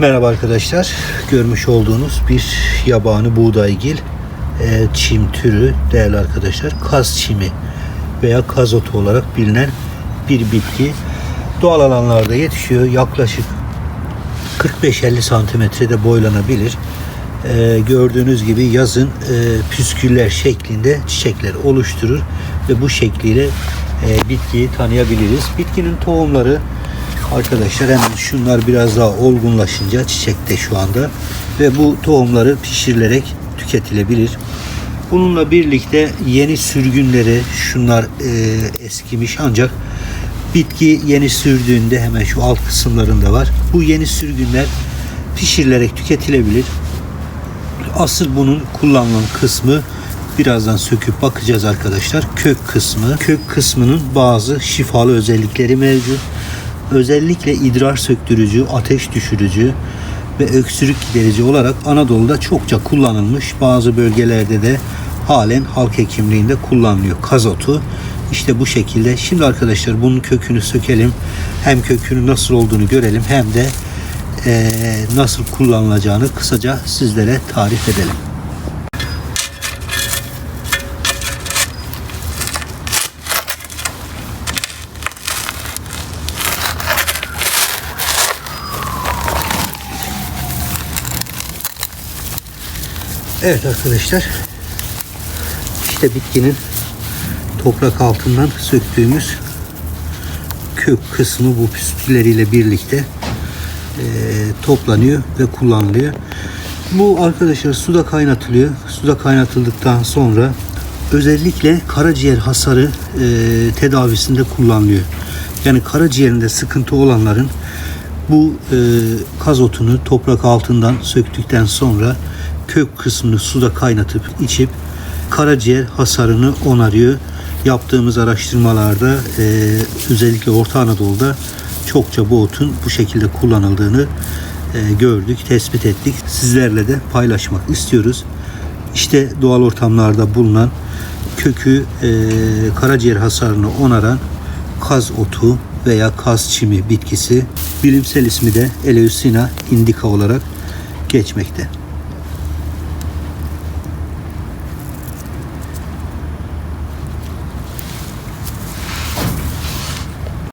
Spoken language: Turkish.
Merhaba arkadaşlar. Görmüş olduğunuz bir yabani buğdaygil e, çim türü değerli arkadaşlar. Kaz çimi veya kaz otu olarak bilinen bir bitki. Doğal alanlarda yetişiyor. Yaklaşık 45-50 santimetrede boylanabilir. E, gördüğünüz gibi yazın e, püsküller şeklinde çiçekler oluşturur ve bu şekliyle e, bitkiyi tanıyabiliriz. Bitkinin tohumları arkadaşlar hemen şunlar biraz daha olgunlaşınca çiçekte şu anda ve bu tohumları pişirilerek tüketilebilir. Bununla birlikte yeni sürgünleri şunlar e, eskimiş ancak bitki yeni sürdüğünde hemen şu alt kısımlarında var. Bu yeni sürgünler pişirilerek tüketilebilir. Asıl bunun kullanılan kısmı birazdan söküp bakacağız arkadaşlar. Kök kısmı. Kök kısmının bazı şifalı özellikleri mevcut. Özellikle idrar söktürücü, ateş düşürücü ve öksürük giderici olarak Anadolu'da çokça kullanılmış. Bazı bölgelerde de halen halk hekimliğinde kullanılıyor. Kazotu. İşte bu şekilde. Şimdi arkadaşlar bunun kökünü sökelim. Hem kökünün nasıl olduğunu görelim hem de eee, nasıl kullanılacağını kısaca sizlere tarif edelim. Evet arkadaşlar. İşte bitkinin toprak altından söktüğümüz kök kısmı bu püskülleriyle birlikte eee, toplanıyor ve kullanılıyor. Bu arkadaşlar suda kaynatılıyor. Suda kaynatıldıktan sonra özellikle karaciğer hasarı eee, tedavisinde kullanılıyor. Yani karaciğerinde sıkıntı olanların bu e, kazotunu toprak altından söktükten sonra kök kısmını suda kaynatıp içip karaciğer hasarını onarıyor. Yaptığımız araştırmalarda e, özellikle Orta Anadolu'da çokça bu otun bu şekilde kullanıldığını e, gördük, tespit ettik. Sizlerle de paylaşmak istiyoruz. İşte doğal ortamlarda bulunan kökü e, karaciğer hasarını onaran kaz otu veya kaz çimi bitkisi bilimsel ismi de Eleusina indica olarak geçmekte.